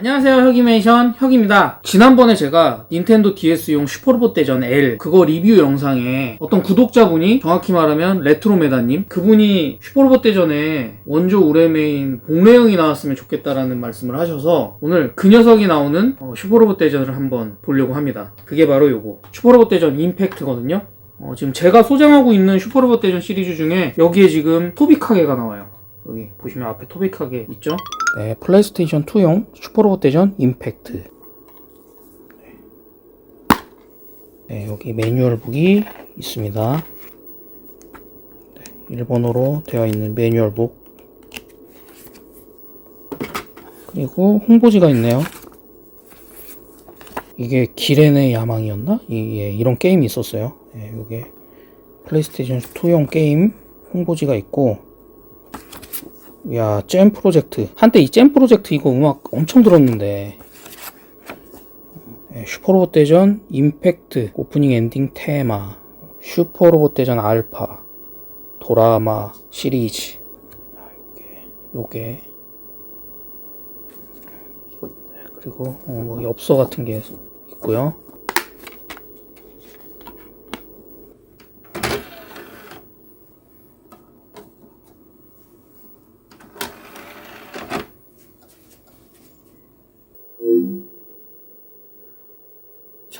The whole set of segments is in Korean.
안녕하세요 혁이메이션 혁입니다. 지난번에 제가 닌텐도 DS용 슈퍼로봇 대전 L 그거 리뷰 영상에 어떤 구독자분이 정확히 말하면 레트로메다님 그분이 슈퍼로봇 대전에 원조 우레메인 복레형이 나왔으면 좋겠다라는 말씀을 하셔서 오늘 그 녀석이 나오는 어, 슈퍼로봇 대전을 한번 보려고 합니다. 그게 바로 요거. 슈퍼로봇 대전 임팩트거든요. 어, 지금 제가 소장하고 있는 슈퍼로봇 대전 시리즈 중에 여기에 지금 토비카게가 나와요 여기 보시면 앞에 토비카게 있죠? 네, 플레이스테이션 2용 슈퍼로봇 대전 임팩트. 네, 여기 매뉴얼 북이 있습니다. 네, 일본어로 되어 있는 매뉴얼 북. 그리고 홍보지가 있네요. 이게 기렌의 야망이었나? 이, 예, 이런 게임이 있었어요. 네, 이게 플레이스테이션 2용 게임 홍보지가 있고 야, 잼 프로젝트. 한때 이 잼 프로젝트 이거 음악 엄청 들었는데. 예, 슈퍼로봇 대전 임팩트 오프닝 엔딩 테마 슈퍼로봇 대전 알파 도라마 시리즈 아, 요게 요게 네, 그리고 어, 뭐 엽서 같은 게 있고요.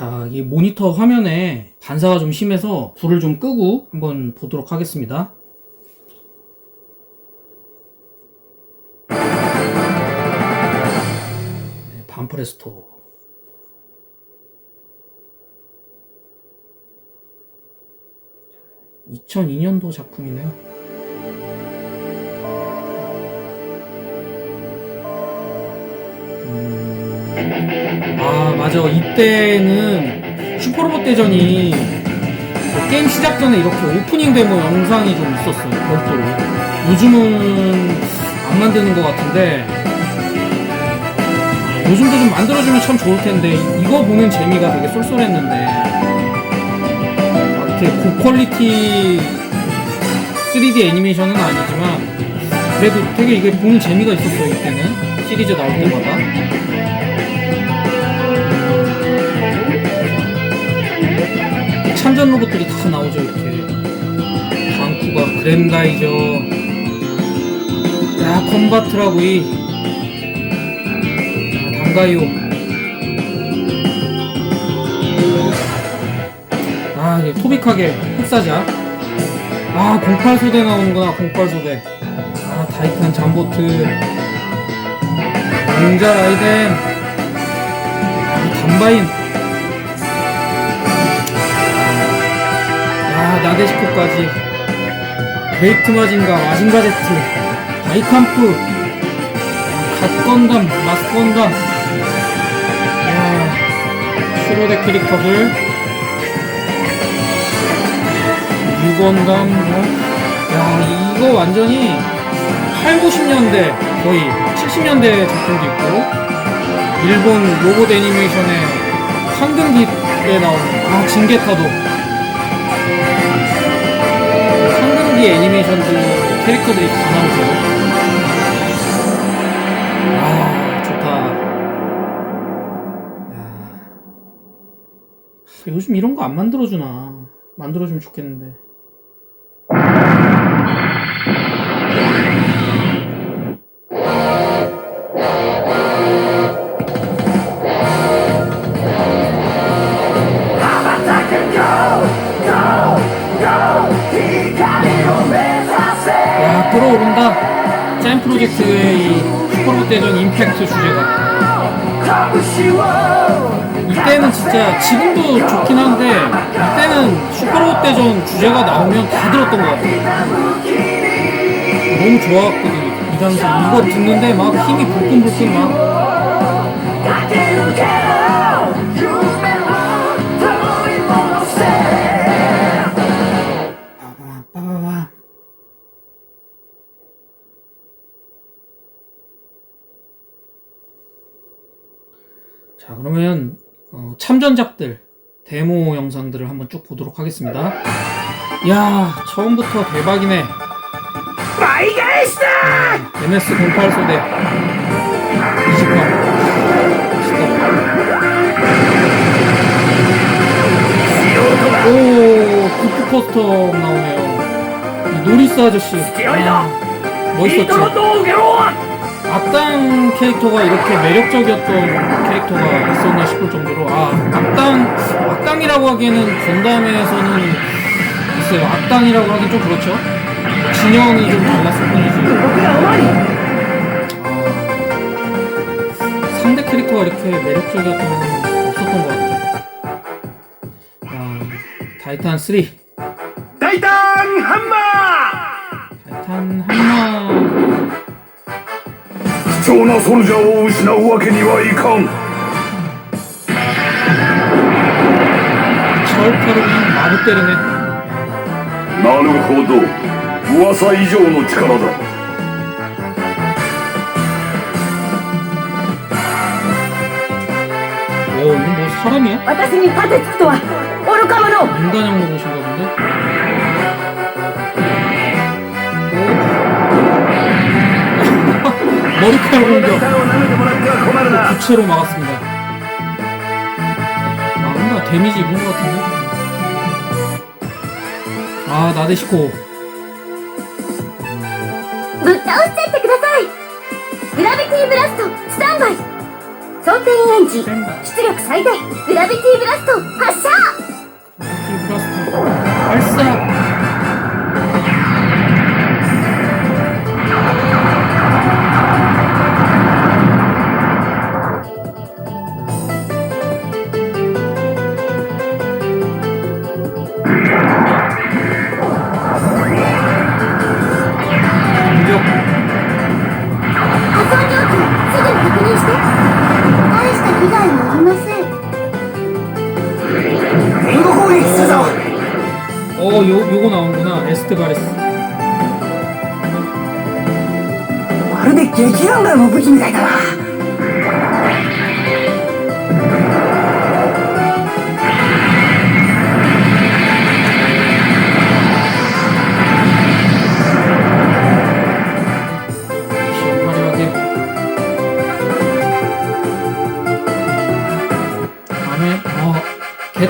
자, 이 모니터 화면에 반사가 좀 심해서 불을 좀 끄고 한번 보도록 하겠습니다. 네, 반프레스토. (2002년도) 작품이네요. 맞아 이때는 슈퍼로봇 대전이 그 게임 시작 전에 이렇게 오프닝 데모 영상이 좀 있었어요 별도로. 요즘은 안 만드는 것 같은데 요즘도 좀 만들어주면 참 좋을 텐데 이거 보는 재미가 되게 쏠쏠했는데 막 이렇게 고퀄리티 3D 애니메이션은 아니지만 그래도 되게 이게 보는 재미가 있었어요 이때는. 시리즈 나올 때마다 참전 로봇들이 다 나오죠 이렇게. 광쿠가 그랜다이저 야 콤바트라고 이. 야, 단가이오 아 이게 토빅하게 흑사자. 아 08소대 나오는구나 08소대. 아 타이탄 잠보트. 닌자 라이덴. 아, 단바인 야 나데시코까지 베이트 마징가 마징가 제트 바이캄프 갓건담 마스건담. 야 슈로데 캐릭터들. 유건담 뭐. 야 이거 완전히 8, 90년대 거의 70년대 작품도 있고 일본 로봇 애니메이션의 황금기에 나오는 아 징게타도 캐릭터들이 다 나오죠. 아, 좋다. 야. 요즘 이런 거 안 만들어주나. 만들어주면 좋겠는데. 프로젝트의 이 슈퍼로봇 대전 임팩트 주제가. 이때는 진짜 지금도 좋긴 한데 이때는 슈퍼로봇 대전 주제가 나오면 다 들었던 것 같아요. 너무 좋아했거든요. 이 당시 이거 듣는데 막 힘이 불끈불끈 막. 그러면 어, 참전작들 데모 영상들을 한번 쭉 보도록 하겠습니다. 야 처음부터 대박이네. MS 08 소대 20번. 오, 부프 커스텀 나오네요. 노리스 아저씨. 아, 멋있었지. 악당 캐릭터가 이렇게 매력적이었던 캐릭터가 있었나 싶을 정도로 아 악당 악당이라고 하기에는 건담에서는 글쎄요 악당이라고 하긴 좀 그렇죠? 진영이 좀 달랐을 뿐이지. 아, 상대 캐릭터가 이렇게 매력적이었던 건 없었던 것 같아 아, 타이탄 3 타이탄 한마! 타이탄 한마. 貴重なソルジャーを失うわけにはいかん。ってるね。なるほど。噂以上の力だ。おおさらに？私に盾つくとは愚か者。もし 머리카락 공격 を舐めてもらっては困るな 부채로 막았습니다 아 뭔가 데미지 입은 것 같은데? 아 나데시코 ぶっ倒しちゃってくださいグラビティブラストスタンバイ装填エンジン 스탠바이 出力最大グラビティブラスト発射 블라스터 발사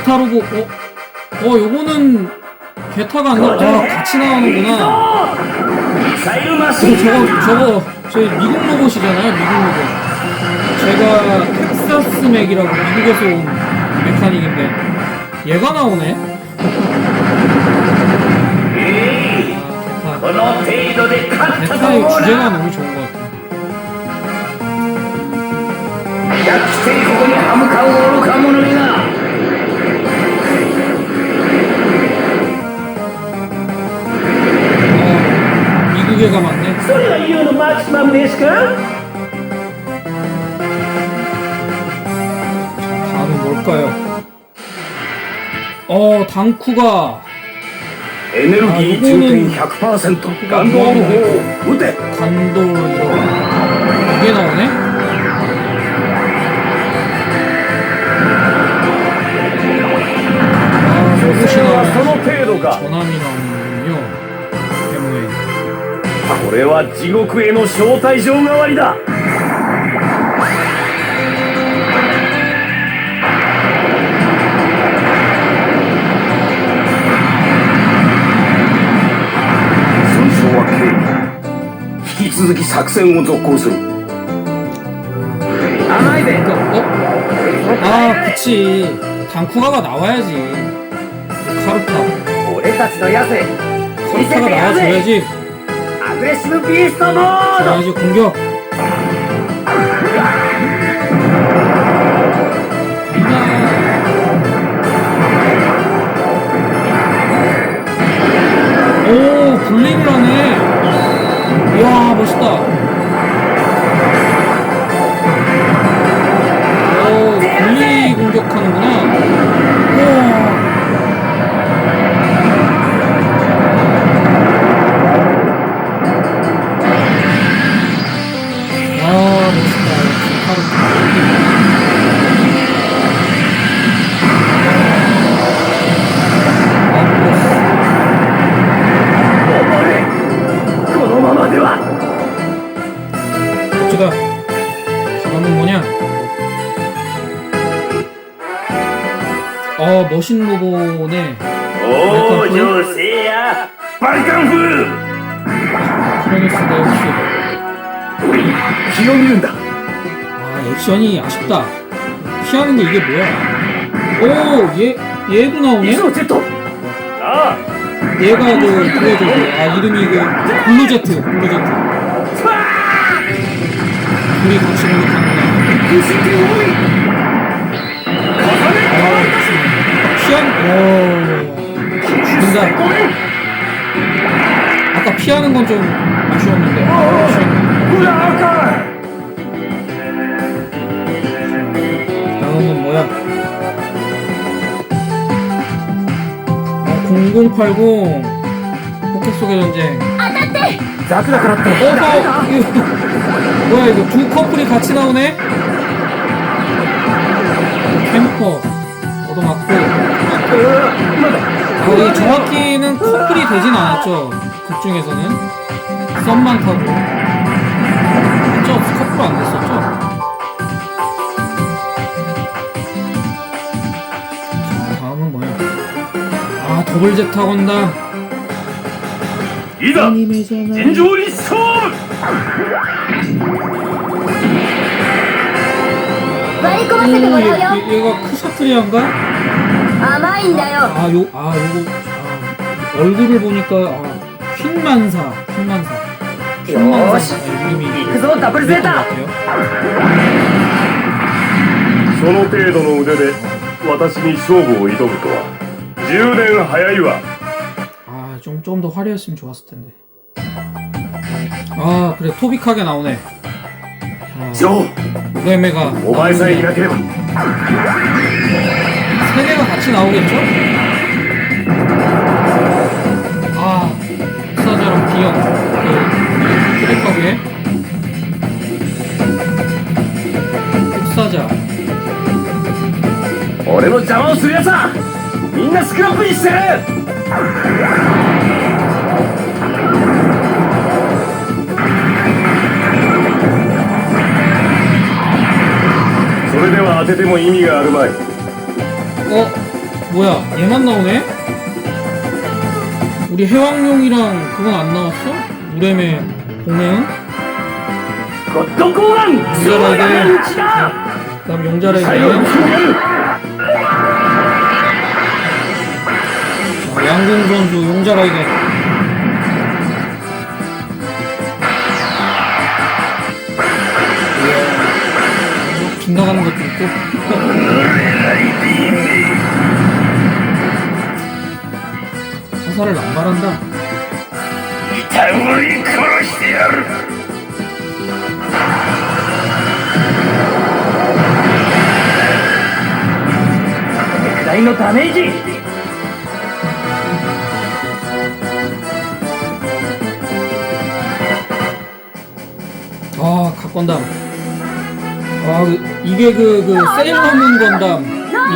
게타로고, 어, 어, 요거는 게타가 안 나, 아, 같이 나오는구나. ミサイルマ 저, 저거, 저거, 저희 미국 로봇이잖아요, 미국 로봇. 제가 텍사스 맥이라고 미국에서 온 메카닉인데, 얘가 나오네? 아, この程度で勝った 게타. と 게타의 思う 주제가 な 너무 좋은 것 같아. やっきてここに歯向かう愚か者にな 무게가 많네. 소리가 다음은 뭘까요? 어, 당쿠가. 에너지 충전 100% 간도하고 간도 이게 나오네? 아, 무슨 전함이 나오네 これは地獄への招待状代わりだ 損傷は軽微引き続き作戦を続行する甘いで 어? 아, 그치. 당쿠가가 나와야지. 카르타. 俺たちのやつへ見せ 카르타가 てやるぜ 나와줘야지. 아주 공격. 아, 여신 로봇의 오 조세야 빨강불! 프로듀스인데 역시. 기억이른다. 아 액션이 아쉽다. 피하는데 이게 뭐야? 오얘 얘도 나오네? 이소제토 아! 얘가 그 그거죠 아 이름이 그 블루제트 블루제트. 둘이 같이 공격하는 거야 피한 오. 뭔가 아까 피하는 건 좀 아쉬웠는데. 아쉬웠는데. 다음은 뭐야? 0080 아, 아, 포켓 속의 전쟁. 아, 나그라 그렇다. 어서 뭐야 이거 두 커플이 같이 나오네? 캠퍼 얻어맞고. 거의 정확히는 커플이 되진 않았죠. 극 중에서는 썸만 타고 저 커플 안 됐었죠. 다음은 뭐야? 아 더블 잭 타고 온다. 이다 진조리 소. 오, 얘, 얘가 크샤트리안가? 甘いんだよ 아, 요, 아, 요거, 아, 얼굴을 보니까, 아, 퀸만사, 퀸만사. 퀸만사. 아, 이름이. 行くぞダブルゼー 그랬던 것 タ 같아요. その程度の腕で私に勝負を挑むとは10年早いわ 아, 좀, 좀 더 화려했으면 좋았을 텐데. 아, 그래, 토빅하게 나오네. 아, ジョ 레메가. ーお前さえいなければ 세 개가 같이 나오겠죠? 아, 사자랑 비형, 그, 트랙하게. 흑사자. 俺の邪魔をするやつはみんなスクラップにしてるそれでは当てても意味があるまい 어? 뭐야 얘만 나오네? 우리 해왕룡이랑 그건 안 나왔어? 우레메 공맹? 곧동공왕 용자라게 그다음 용자라게 양궁 선수 용자라이게 예. 뭐, 빗나가는 것도 있고 사사를 안 바란다. 이타우리 크로시아르. 나이노 다메이지. 아, 각건담. 아, 그, 이게 그, 그, 세일러문 건담.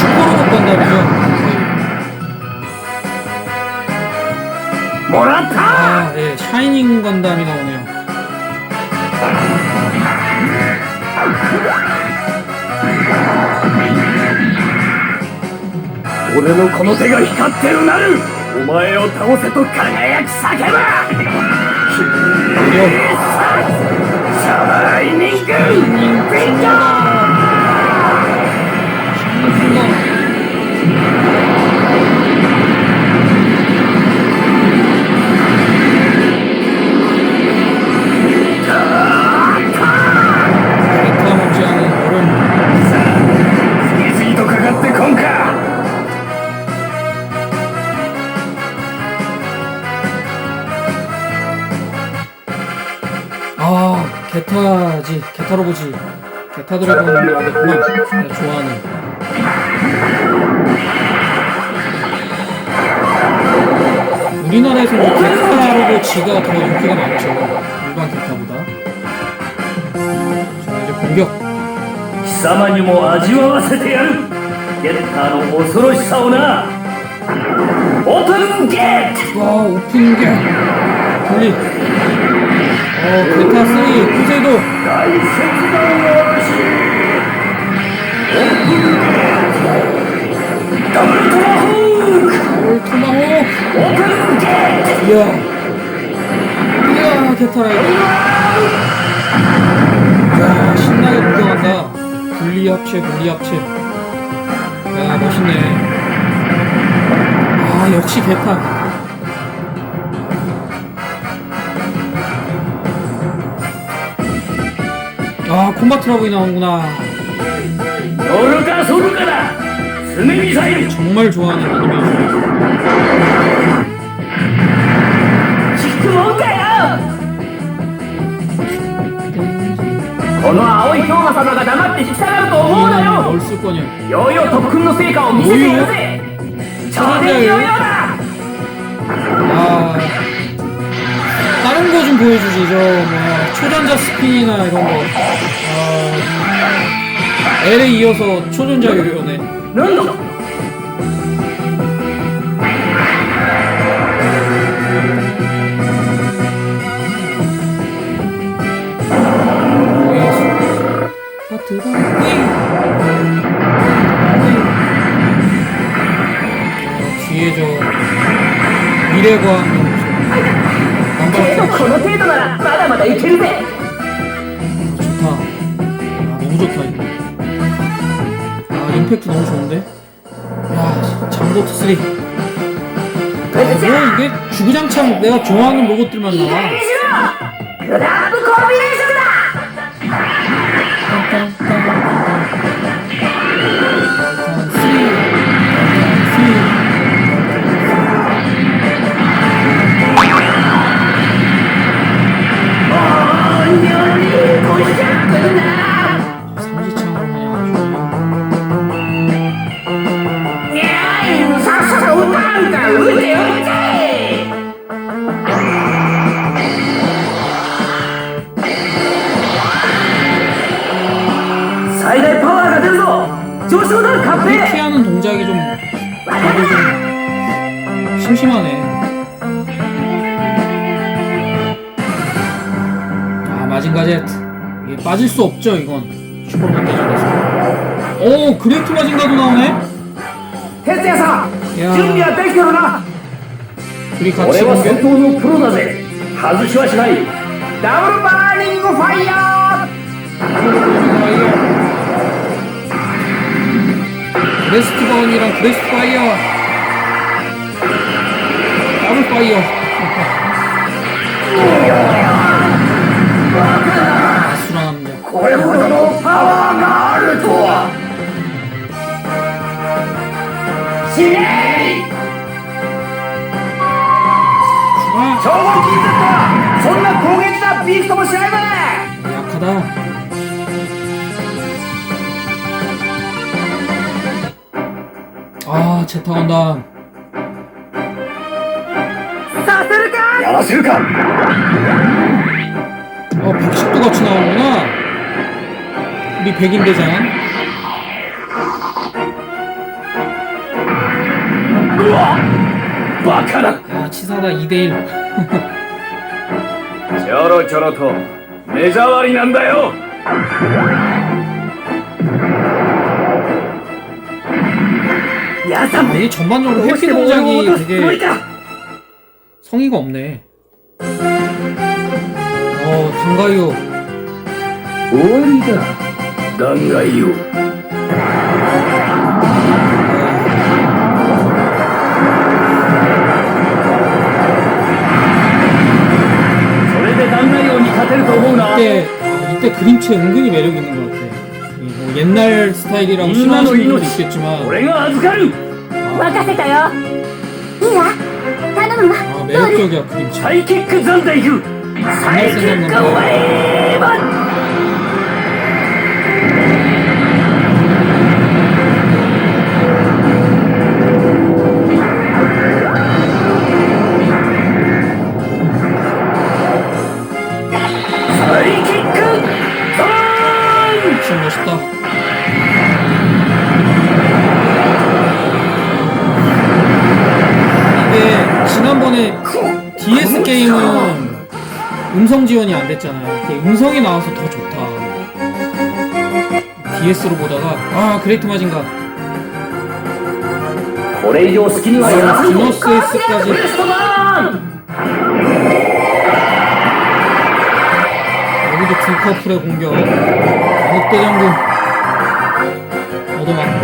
슈퍼로봇 건담이죠. もらった 아, 예, 샤이닝 건담이 나오네요. 俺のこの手が光ってるなるお前を倒せと輝き叫ば 요, シャイニング 타지, 게타 로봇이. 게타 드래곤을 하겠구나. 내가 좋아하는. 우리나라에서는 게타로 지가 더 인기가 많죠. 일반 게타보다. 자, 이제 공격. 貴様にも味わわせてやるゲッターの恐ろしさをなオープンゲート 와, 오픈 게. 분리. 어, 게타 3, 쿠세이도. 大切なおしオープンゲート 어, 베타 3, 쿠제도. 야, 신나게 구경한다. 분리합체, 분리합체. 야, 멋있네. 아, 역시 게타. 아, 콤바트 라고이 나오는구나. 乗るかそるかだスネミサイル 정말 좋아하는 애니메이션. 聞くもんかよこの青い氷河様が黙って引き下がると思うなよ 뭘 쓸 거냐. ヨーヨー特訓の成果を見せてやるぜ超電ヨーヨーだ 아 다 스피닝 보여주지 저 뭐냐 초전자 스피닝이나 이런 거. 아, 음. L에 이어서 초전자 요요네. 아, 뒤에 저 미래광 이펙트 너무 좋은데? 야, 잠고트 3. 야, 뭐 이게 주구장창 내가 좋아하는 로봇들만 나와. Oh, you're 심심하네. 아, 마징가 제트. 이게 빠질 수 없죠, 이건. 슈퍼맨 대전에서. 오, 그레이트 마징가도 나오네? 대제사! 준비야, 땡겨라! 둘이 같이 俺は戦闘のプロだぜ外しはしないダブルバーニングファイヤ 그레스트 바운이랑 그레스트 파이어. 더블 파이어 아수라 남자 これほどのパワーがあるとは死ねい 아 超合金 Z はそんな攻撃なビーストもしないまで 약하다 아 제타 건담 せるかやらせるか 어 백식도 같이 나오는구나 우리 백인 대장 うわバカな 야 치사다 2대1 ちょろちょろと目障りなんだよやさ 아, 이게 전반적으로 どう 회피 しても俺を 동작이 落とすつもり 되게 か 성의가 없네 어 단가요 終わりだ弾劾よ それで弾劾王に勝てると思うな 이때 아, 이때 그림체 은근히 매력 있는 것 같아. 이뭐 옛날 스타일이라고 인간의 싫어하시는 분도 이노치. 있겠지만 俺が預かる任せたよいいわ頼むわ 아 ドール 매력적이야 그림체. サイキック残大夫サイキックウェーバ 이번에 DS 게임은 음성 지원이 안 됐잖아요. 그 음성이 나와서 더 좋다. DS로 보다가 아 그레이트 마징가 これ以上好きにはやらせんぞ 디노스 S까지 ウエストバーン 여기도 두 커플의 공격 롯데장군 얻어맞고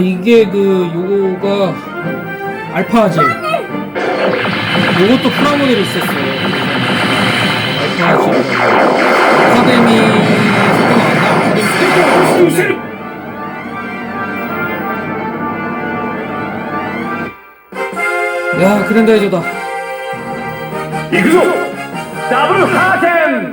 이게 그 요거가 알파아제 요것도 프라모델이 있었어요. 알파아제 아카데미 파데미가 있나? 야 그랜다이저다. 이그소 더블 하템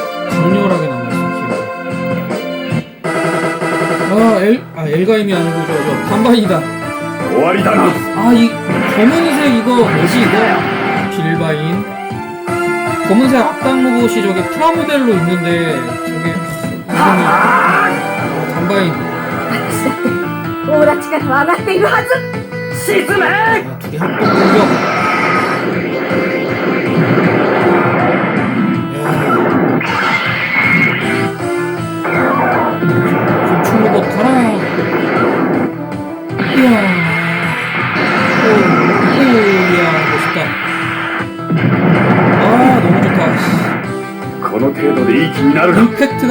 엘, 아, 엘가임이 아니고 저, 저, 반반이다. 終わりだな 아, 이 검은색 이거 뭐지 이거? 빌바인. 검은색 악당 로봇이 저게 프라모델로 있는데 저게 이름이 어, 단바인. 私だってオーラ力は上がっているはず沈め 아, 둘이 합동 공격. る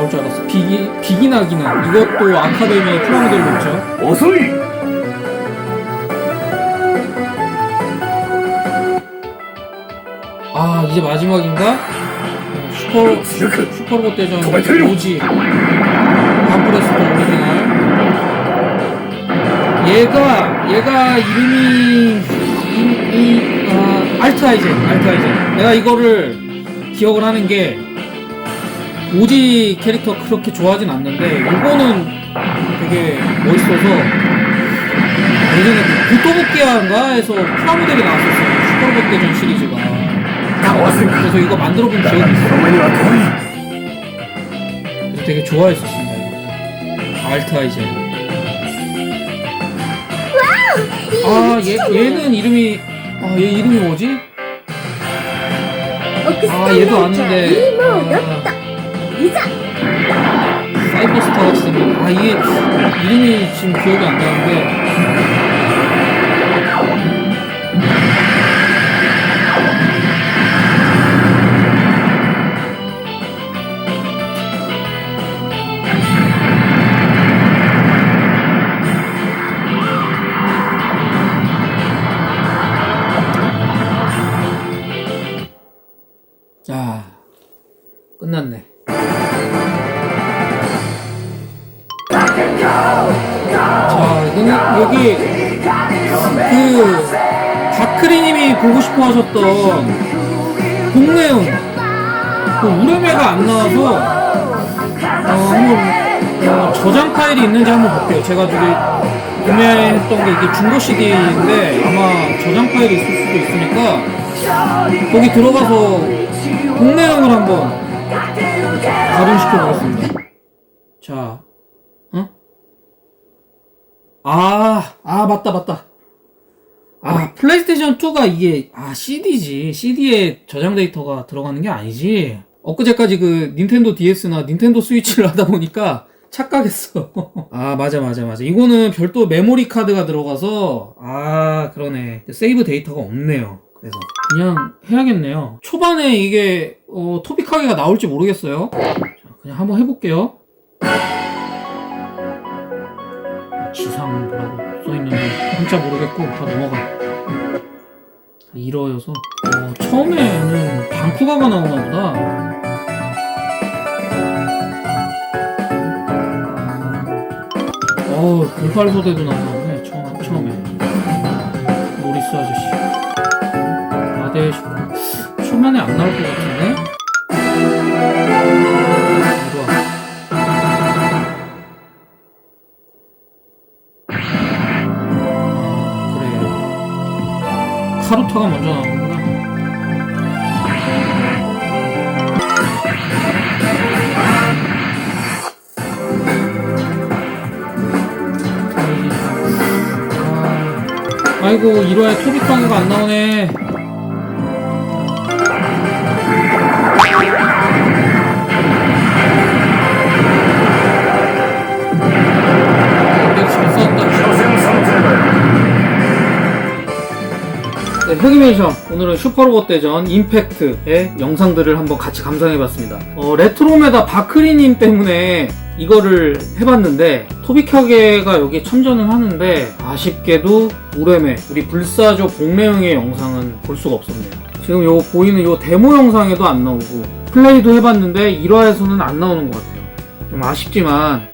나올 줄 알았어. 비기, 비기나기는 이것도 아카데미 프라모델로죠. 어서이! 아, 이제 마지막인가? 슈퍼, 슈퍼로봇 대전 오지. 반프레스도 오리지널. 얘가, 얘가 이름이, 이, 이, 아, 알트아이젠, 알트아이젠. 내가 이거를 기억을 하는 게, 오지 캐릭터 그렇게 좋아하진 않는데 이거는 되게 멋있어서 예전에 그 구토복귀한가 해서 프라모델이 나왔었어요. 슈퍼로봇대전 시리즈가. 그래서 이거 만들어본 기억이 있어요. 그래서 되게 좋아했었습니다 이거 알타이젠. 아, 아 얘, 얘는 이름이 아 얘 이름이 뭐지? 아 얘도 아는데. 아, 같이 생긴 아 이게 이름이 지금 기억이 안 나는데 싶어 하셨던 동네형 그 우레메가 안 나와서 어, 한번 어, 저장 파일이 있는지 한번 볼게요. 제가 저기 구매했던 게 이게 중고 CD인데 아마 저장 파일이 있을 수도 있으니까 거기 들어가서 동네형을 한번 가동시켜 보겠습니다. 자, 어? 아, 아, 맞다, 맞다. 아, 플레이스테이션 2가 이게, 아, CD지. CD에 저장 데이터가 들어가는 게 아니지. 엊그제까지 그 닌텐도 DS나 닌텐도 스위치를 하다 보니까 착각했어. 아, 맞아, 맞아, 맞아. 이거는 별도 메모리 카드가 들어가서, 아, 그러네. 세이브 데이터가 없네요. 그래서 그냥 해야겠네요. 초반에 이게, 어, 토픽하게가 나올지 모르겠어요. 자, 그냥 한번 해볼게요. 지상 뭐라고 써있는데 한자 모르겠고 다 넘어가 다 이러여서. 어, 처음에는 방쿠가가 나오나 보다. 어 08소대도 나오나 보네 처음, 처음에. 모리스 아저씨. 아대 슈퍼 초면에 안 나올 것 같은데 카루타가 먼저 나오는구나. 아, 아이고, 1화에 토비깡이가 안 나오네. 흑이메이션 오늘은 슈퍼로봇 대전 임팩트의 영상들을 한번 같이 감상해봤습니다. 어, 레트로메다 바크리님 때문에 이거를 해봤는데 토비카게가 여기 참전은 하는데 아쉽게도 우레메 우리 불사조 복매형의 영상은 볼 수가 없었네요. 지금 요거 보이는 요 데모 영상에도 안 나오고 플레이도 해봤는데 1화에서는 안 나오는 것 같아요. 좀 아쉽지만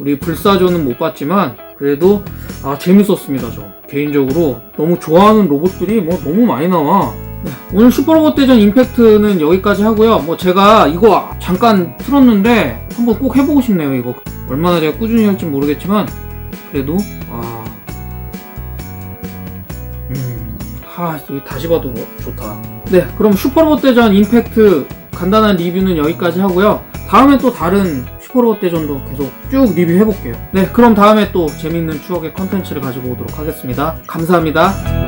우리 불사조는 못 봤지만 그래도 아 재밌었습니다 저 개인적으로 너무 좋아하는 로봇들이 뭐 너무 많이 나와. 네, 오늘 슈퍼로봇 대전 임팩트는 여기까지 하고요. 뭐 제가 이거 잠깐 틀었는데 한번 꼭 해보고 싶네요 이거. 얼마나 제가 꾸준히 할지 모르겠지만 그래도 아. 음, 하, 다시 봐도 뭐 좋다. 네, 그럼 슈퍼로봇 대전 임팩트 간단한 리뷰는 여기까지 하고요. 다음에 또 다른 슈퍼로봇 대전도 계속 쭉 리뷰해볼게요. 네, 그럼 다음에 또 재밌는 추억의 컨텐츠를 가지고 오도록 하겠습니다. 감사합니다.